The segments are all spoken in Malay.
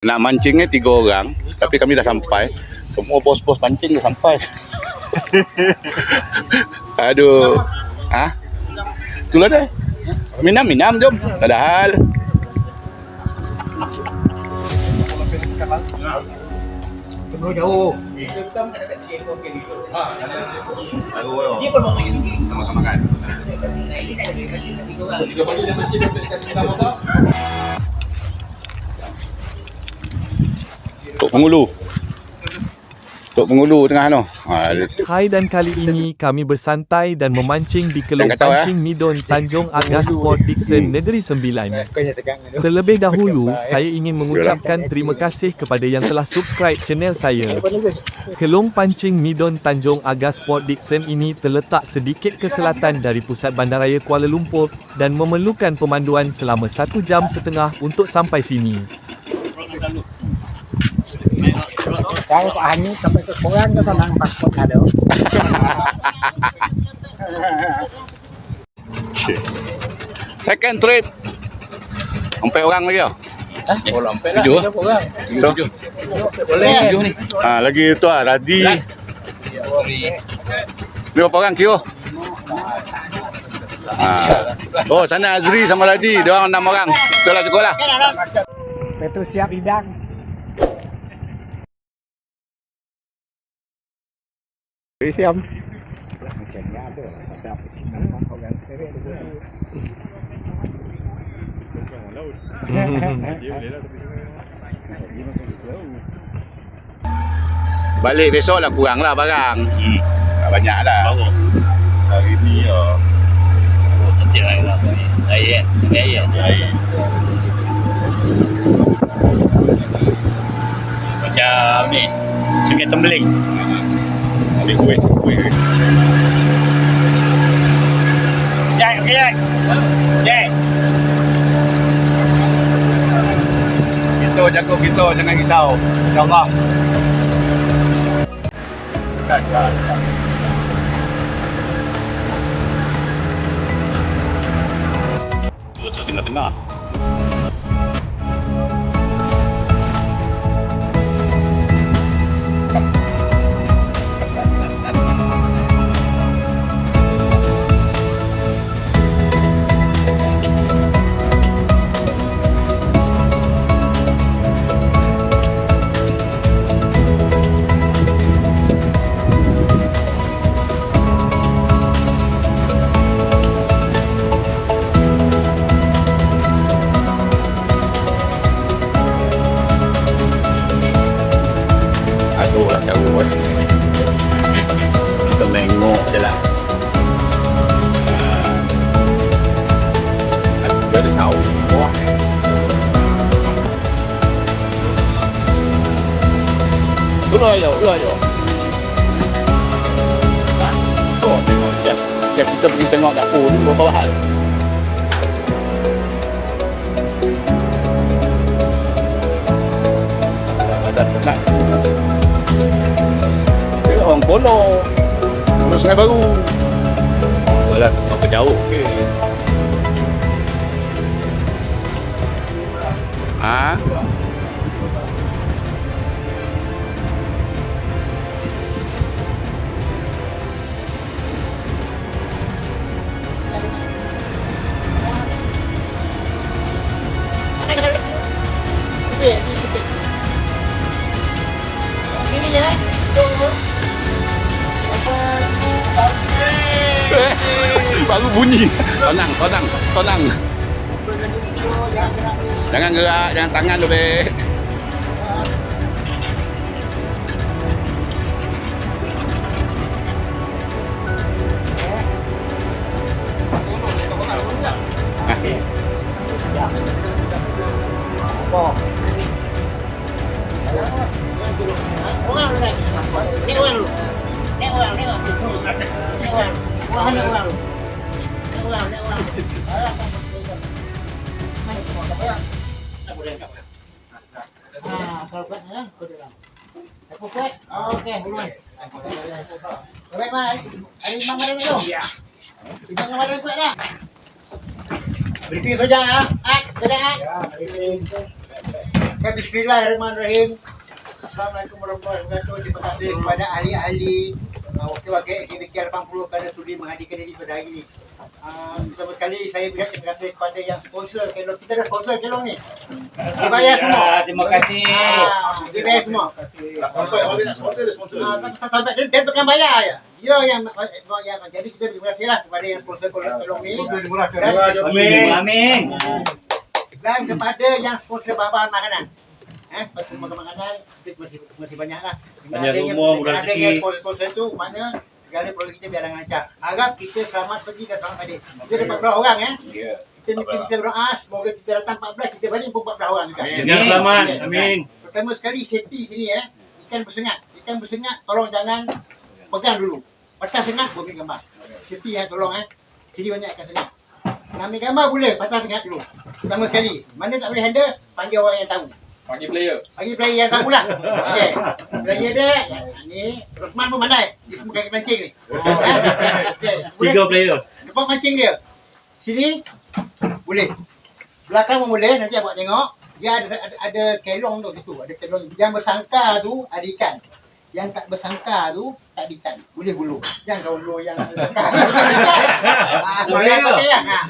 Nak mancingnya tiga orang, tapi kami dah sampai. Semua bos-bos pancing dah sampai. Aduh. Ha? Itulah dah. Minam, minam jom. Tak ada hal. Tengok jauh. Dia pun mau makan. makan. Tok Pengulu. Tok Pengulu tengah tu. Ha, Hai dan kali ini kami bersantai dan memancing di Kelong Jangan ketawa, Pancing Midon Tanjung Agas Port Dixon Negeri Sembilan. Tu. Terlebih dahulu, saya ingin mengucapkan terima kasih kepada yang telah subscribe channel saya. Kelong Pancing Midon Tanjung Agas Port Dixon ini terletak sedikit ke selatan dari pusat bandaraya Kuala Lumpur dan memerlukan pemanduan selama satu jam setengah untuk sampai sini. Kalau Pak Hanyut sampai ke Koran kau tenang pasport ada. Second trip. Empat orang lagi tau. Oh, lampai lah. Tujuh ah? orang. Tujuh. Boleh. Tujuh ni. Ha, lagi tu ah Radi. Ni berapa orang kira? Ha. Oh, sana Azri sama Radi. Dia orang enam orang. Betul lah cukup lah. Betul siap hidang. Seret tu. Balik besok lah kurang lah barang. Hmm. Tak banyak lah. Baru. Hari ni ya. Oh, cantik lah lah. Air? Air? Air. Macam ni. Sungai Tembeling. Balik kuih. kuih. Okey Jai. Jai. Kita jaga kita jangan risau. InsyaAllah. Kan, kan. Tu tengah-tengah. Ah. Ada tahu. Wah. Dulu ayo, dulu ayo. Ha? Oh, tengok. Chef, chef kita pergi tengok dapur ni berapa hal. Ada penat. Dia orang polo. Polo sungai baru. Walah, apa jauh ke? Ha? Baru bunyi. Tenang, tenang, tenang. Jangan gerak, jangan tangan tu, be. Orang kalau kuat ya, kuat dalam. Aku kuat. Okey, buruan. Baik, Mak. Hari Imam ada tu. Ya. Kita nak ada kuat dah. Briefing saja ya. Ah, sudah ah. Ya, ini Okay, Bismillahirrahmanirrahim. Assalamualaikum warahmatullahi wabarakatuh. Terima kasih kepada ahli-ahli uh, wakil-wakil AKBK 80 kerana sudi menghadirkan diri pada hari ini. Uh, pertama sekali saya berikan terima kasih kepada yang sponsor kelong. Kita ada sponsor kelong ni. Dibayar semua. Terima kasih. Ah, dibayar semua. Sampai orang nak sponsor dia sponsor. Ah, tak- tak sampai dia, dia tukang bayar je. Dia yang yang jadi kita terima kasihlah kepada yang sponsor kelong ni. Dan, Amin. Amin. dan kepada yang sponsor bahan makanan. Eh, pasal makan makanan kita masih masih banyak lah. Dengan Banyak rumah, dengan adanya rezeki. sponsor tu mana segala produk kita biar lancar. Harap kita selamat pergi dan selamat balik. Kita ada 14 orang eh. Ya. Kita kita, kita berdoa semoga kita datang 14 kita balik pun 14 orang juga. Amin. Dengan selamat. Amin. Pertama sekali safety sini eh. Ikan bersengat. Ikan bersengat tolong jangan pegang dulu. Patah sengat boleh ambil gambar. Safety eh tolong eh. Sini banyak ikan sengat. Nak ambil gambar boleh patah sengat dulu. Pertama sekali. Mana tak boleh handle panggil orang yang tahu. Panggil player. Panggil player yang tahu lah. Okey. Player dia ni Rosman pun pandai. Dia semua kaki mancing ni. Eh? Okey. Boleh. Tiga player. Depan mancing dia. Sini boleh. Belakang pun boleh. Nanti abang tengok. Dia ada ada, ada kelong tu situ. Ada kelong. Yang bersangka tu ada ikan. Yang tak bersangka tu tak ada ikan. Boleh gulung. Jangan kau gulung yang bersangka. ah, so yang pakai yang. Ah.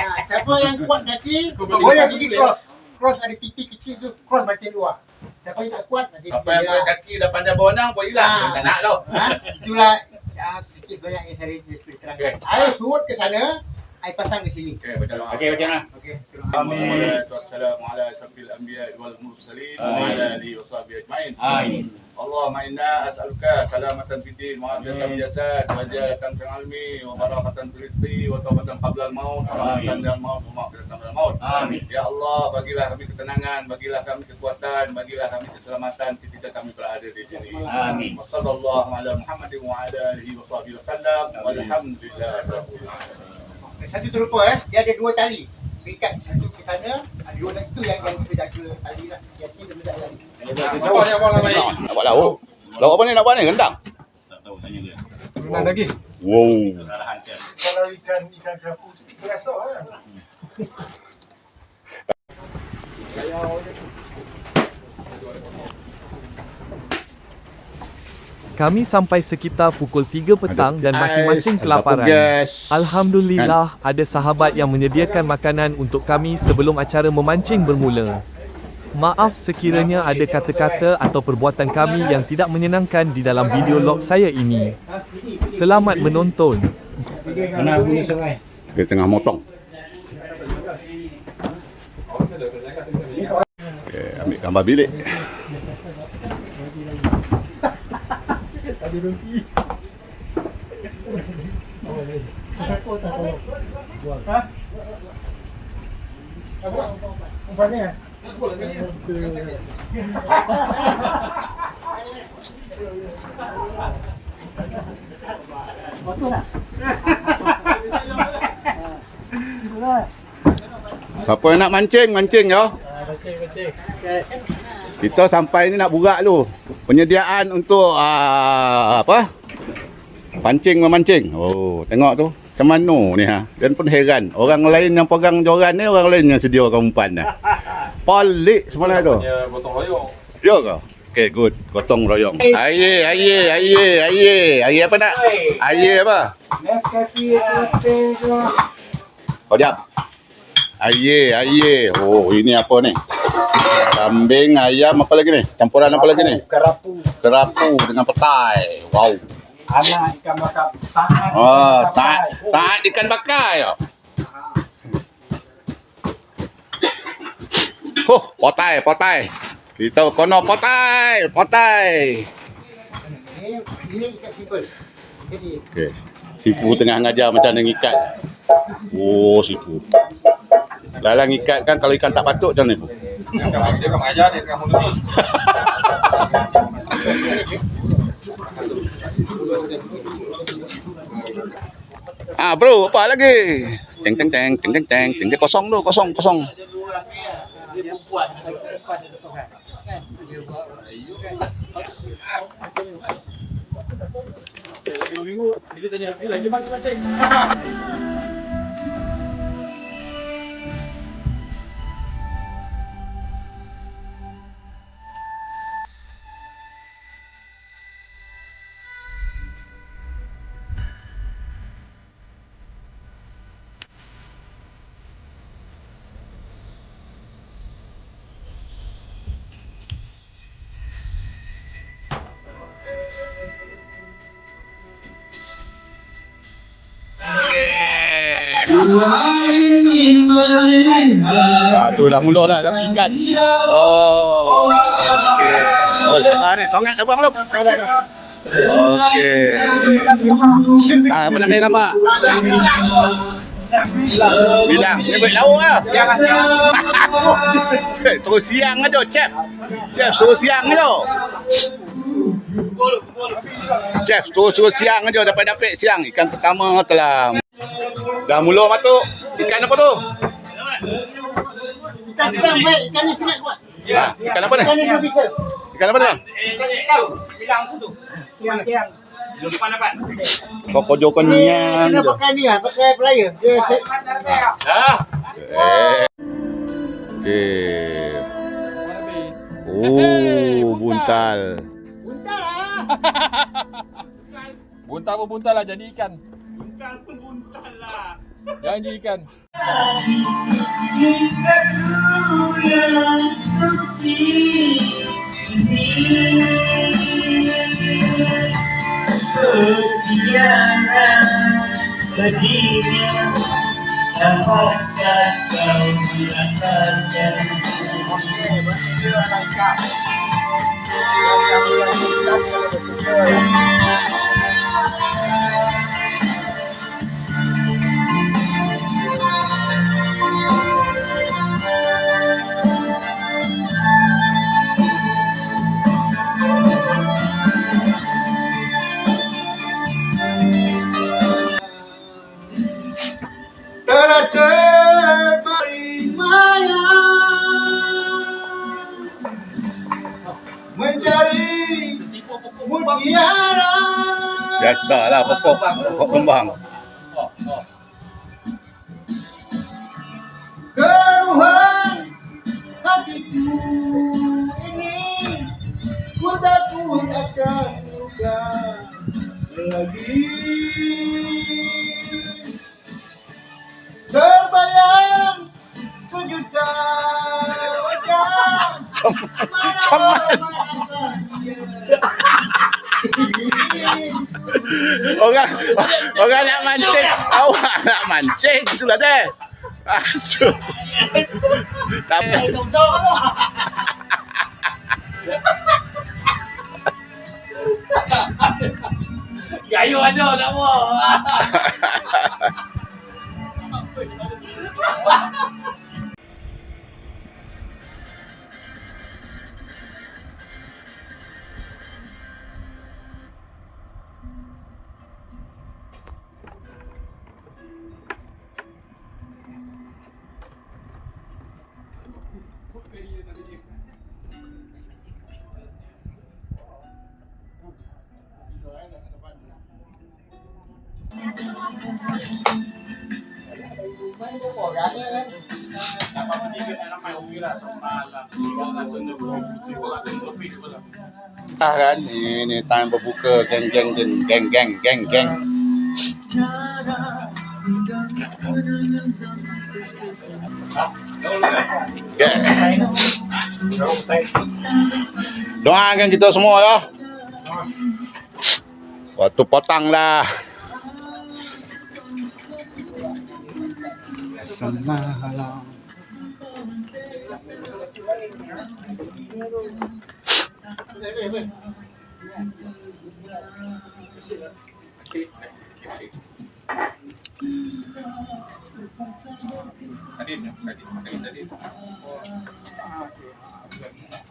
Ah, siapa yang kuat kaki boleh pergi cross. Cross ada titik kecil tu cross macam luar. Siapa yang tak kuat nanti Apa yang buat kaki dah pandai bonang pun hilang. Ah. Tak nak tau. Ha? Itulah ah, sedikit banyak yang saya terangkan. Okey. Air surut ke sana, air pasang di sini. Okey, baca doa. Okey, macam mana? Okey. Amin. Wassalamu ala asyrafil anbiya wal mursalin wa ala alihi wa sahbihi ajmain. Amin. اللهم انا اسالك سلامة في الدين وعافية في الجسد وزيادة في العلم وبركة في الرزق وتوبة قبل الموت ورحمة من الموت ومغفرة من الموت. Amin. Ya Allah, bagilah kami ketenangan, bagilah kami kekuatan, bagilah kami keselamatan ketika kami berada di sini. Amin. Wassallallahu ala Muhammadin wa ala alihi wa sahbihi wasallam. Walhamdulillah rabbil alamin. satu terlupa eh, dia ada dua tali. Ikat satu ke sana, ada dua tali tu yang yang kita jaga tali lah. Yang ni dia tak tali. Nak buat lauk. Lauk apa ni nak buat ni? Rendang. Tak tahu tanya dia. Turunan lagi. Wow. Dia. Kalau ikan ikan kerapu berasa lah. Kami sampai sekitar pukul 3 petang dan masing-masing kelaparan. Alhamdulillah ada sahabat yang menyediakan makanan untuk kami sebelum acara memancing bermula. Maaf sekiranya ada kata-kata atau perbuatan kami yang tidak menyenangkan di dalam video log saya ini. Selamat menonton. Dia tengah motong. Okay, ambil gambar bilik. Umpanya. Siapa yang nak mancing, mancing ya. Kita sampai ni nak burak dulu. Penyediaan untuk uh, apa? Pancing memancing. Oh, tengok tu. Macam mana ni ha. Dan pun heran. Orang lain yang pegang joran ni, orang lain yang sediakan umpan dah. Pelik semalam tu. Ya, gotong royong. Ya ke? Okay, good. Gotong royong. Air, air, air, air. Air apa nak? Air apa? Nescafe putih tu. Oh, diam. Air, air. Oh, ini apa ni? Kambing, ayam, apa lagi ni? Campuran apa lagi ni? Kerapu. Kerapu dengan petai. Wow. Anak ikan bakar. Sangat. Oh, ikan saat, bakar. saat ikan bakar ya. Oh, potai, potai. Kita kono potai, potai. Ini ini ikat simple. Jadi Okey. Sifu tengah ngajar macam mana ngikat. Oh, sifu. Lalang ikat kan kalau ikan tak patut macam ni. Dia kan mengajar, dia tengah mulut. Ah, bro, apa lagi? Teng teng teng teng teng teng teng teng kosong tu, kosong kosong. 就在这里了哎来你妈你妈这里 Ah, tu dah mula dah dalam ikan. Oh. Okey. Oh, ah ni sangat dah bang belum? Okey. Ah, apa ni gambar? Bilang, ni baik lauk lah. Cep, terus siang aja, Cep. Cep, suruh siang aja. Chef, suruh-suruh siang aja dapat dapat siang. Ikan pertama telah dah mula matuk. Ikan apa tu? Ikan kerang baik, ikan ni sangat kuat. Ha, ikan apa ni? Ikan ni belum bisa. Ikan apa ni? bang? Siang-siang. Kau kojo kau nian Kena pakai ni lah, pakai pelaya. Dia set. Eh. Okey. Oh, buntal. Buntal lah. Buntal pun buntal lah jadi ikan. Buntal pun buntal lah. Jangan jadi ikan. Terakhir Đó là hộp cục, hộp đông bằng. Lagi Terbayang kejutan wajah Orang orang nak mancing, awak nak mancing itulah deh. Tapi Gayo ada tak apa. Ah kan ini time berbuka geng geng geng geng geng geng geng. Doakan kita semua ya. Waktu potong dah. Ya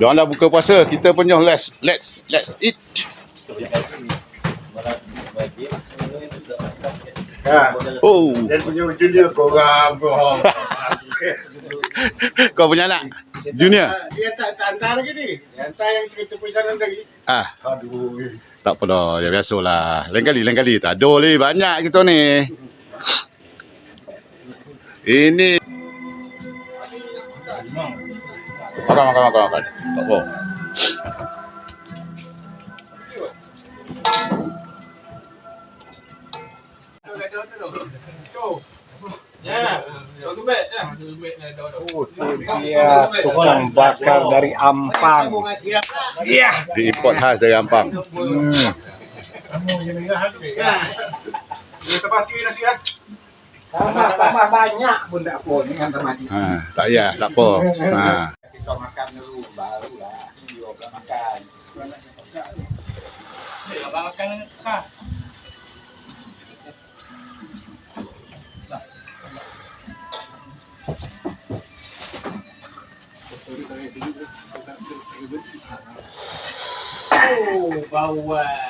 Diorang dah buka puasa, kita pun jom let's let's let's eat. Ha. Oh, Dan punya junior korang bro. kau punya anak junior. Dia tak tak hantar lagi ni. Dia hantar yang kita pesanan tadi. Ah, Aduh. tak apa dah, ya biasalah. Lain kali, lain kali. Tak ada ni, banyak kita ni. Ini Makan, makan, makan, makan. Tak apa. Dia tukang bakar dari Ampang. Iya. Di import khas dari Ampang. Tambah tambah banyak pun tak apa kan masih. Ha, tak payah, tak apa. Ha. Kita makan dulu barulah dia pula makan. Abang makan ha. Oh, bawa.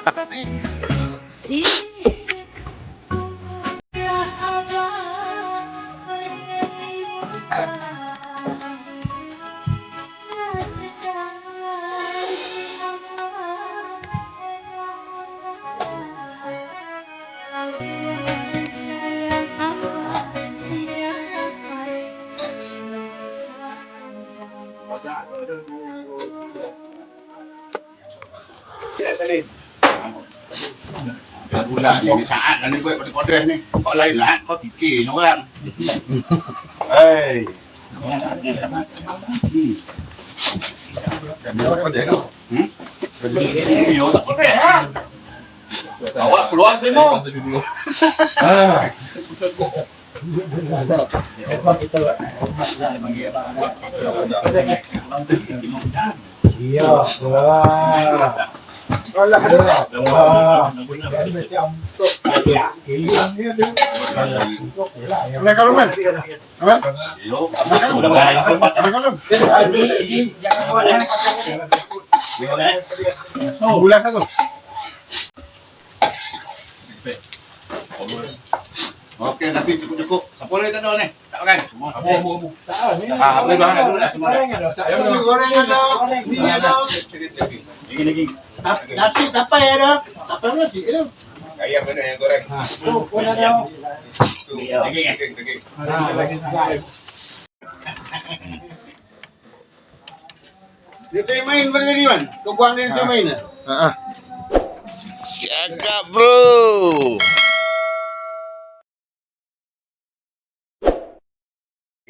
Dah bulan ni, ni saat dah ni buat pada kodes ni. Kau lain lah, kau fikir ni orang. Hei. Hmm? Awak keluar semua. Iya. Wah. Alah. Wah. Dia tu. Nak kalau man. Apa? Nak kalau. Bulan satu. Okey, nasi cukup-cukup. Siapa lagi tak ada ni? Tak? Semua. Tak ni. Ah, boleh bang. Dulu dah semua. dah. Goreng ada. Tak Nasi goreng ada. Mi ada. Tap- Nasi tapai ada. Tapai nasi ada. Tu pun ada. Dia try main pada tadi man. Kau buang dia try main. Ha. Cakap bro.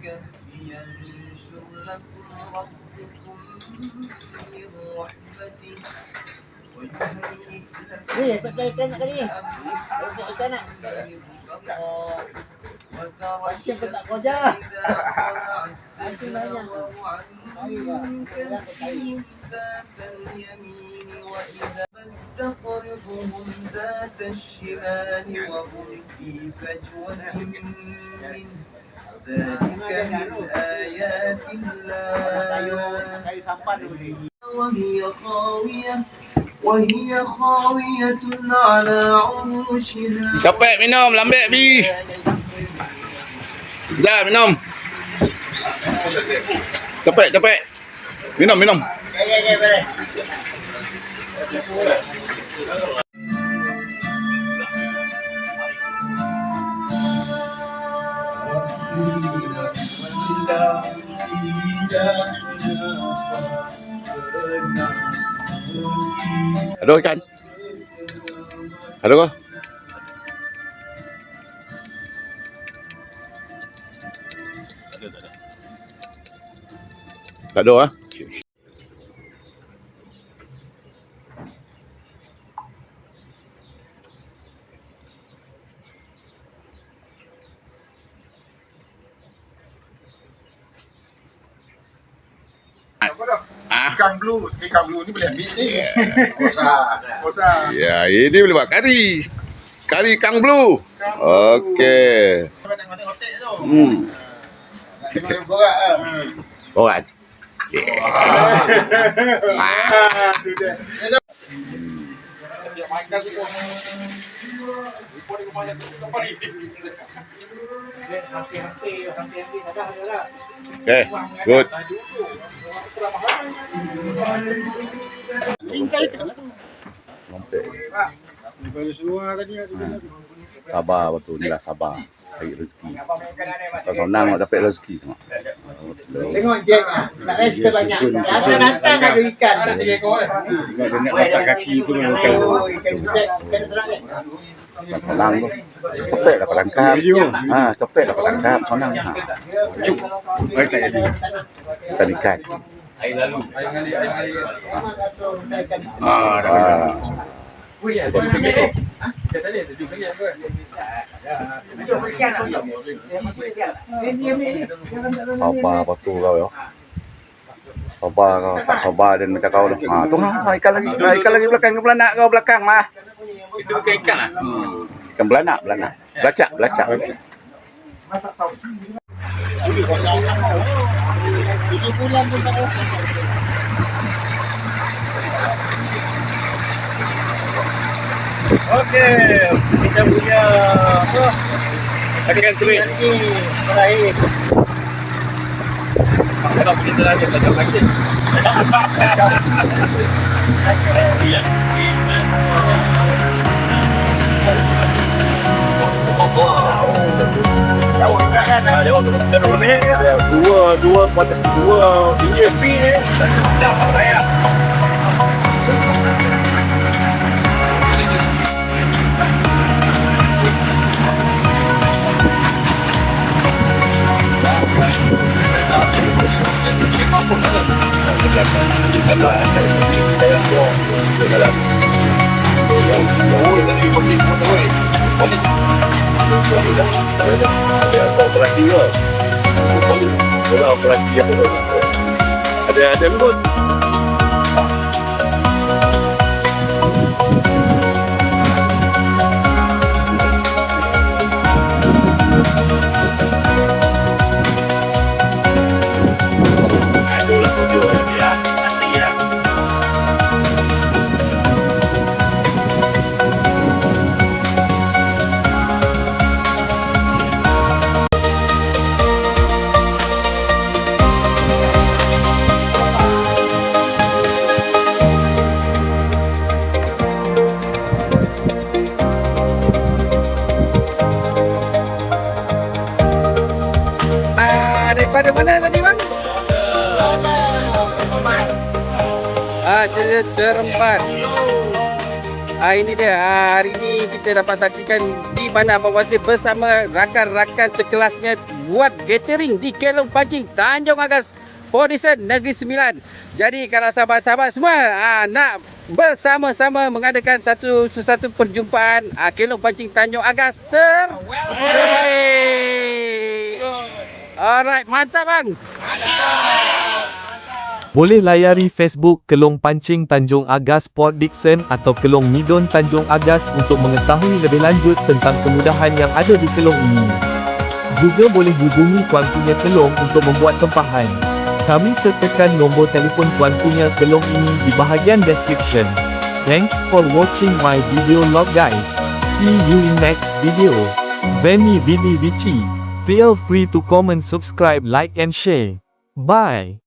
الكهف ينشر لكم ربكم من رحمته ويهيئ لكم أمركم وترى الشمس إذا طلعت تزاور عن كهفهم ذات اليمين وإذا تقرضهم ذات الشمال وهم في فجوة منه ذلك من آيات الله Kayu sampan tu. وهي خاوية وهي خاوية على عروشها Capek minum, lambek bi. Dah minum. Capek, capek. Minum, minum. Ya ya ya beres. Ada ikan. Kau? Tak ada ah. Ikan blue, ikan blue ni boleh ambil ni. Bosa. Bosa. Ya, ini boleh buat kari. Kari kang blue. Okey. Hmm. Ah. Borat. Ah, tu dia. Okay, good. Lompek. Sabar betul ni lah sabar. Cari rezeki. Kau senang nak dapat rezeki tengok. Tengok Jack ah. Tak payah kita banyak. Datang-datang ada ikan. Tengok dia nak letak kaki tu macam tu. Oh, ikan Jack. Ikan terang. Senang tu. Lah kau tangkap. Ha, lah kau tangkap. Senang. Ha. Cuk. Baik tak jadi. Ikan ikan. Memang kata ikan Ah, dah Ah. Sabar betul kau ya. Sabar kau. Tak sabar dan macam kau tu. Ha, tu ha, ha, ikan lagi. Ha, ikan lagi belakang. Ikan belanak kau belakang mah. Itu bukan ikan lah. Ikan belanak, belanak. Belacak, belacak. Okey, kita punya apa? Kulit. Ini terakhir. Kalau kita dah ada macam lagi. Dua, dua, dua, ini pi ni. Ada ada lembut. Ini dia. Ah, hari ini kita dapat saksikan di mana Abang Wazir bersama rakan-rakan sekelasnya buat catering di Kelong Pancing, Tanjung Agas, Podison, Negeri Sembilan. Jadi kalau sahabat-sahabat semua ah, nak bersama-sama mengadakan satu sesuatu perjumpaan ah, Kelong Pancing Tanjung Agas ter... Alright, mantap bang. Boleh layari Facebook Kelong Pancing Tanjung Agas Port Dickson atau Kelong Midon Tanjung Agas untuk mengetahui lebih lanjut tentang kemudahan yang ada di kelong ini. Juga boleh hubungi Tuan Punya Kelong untuk membuat tempahan. Kami sertakan nombor telefon Tuan Punya Kelong ini di bahagian description. Thanks for watching my video log guys. See you in next video. Veni Vidi Vici. Feel free to comment, subscribe, like and share. Bye.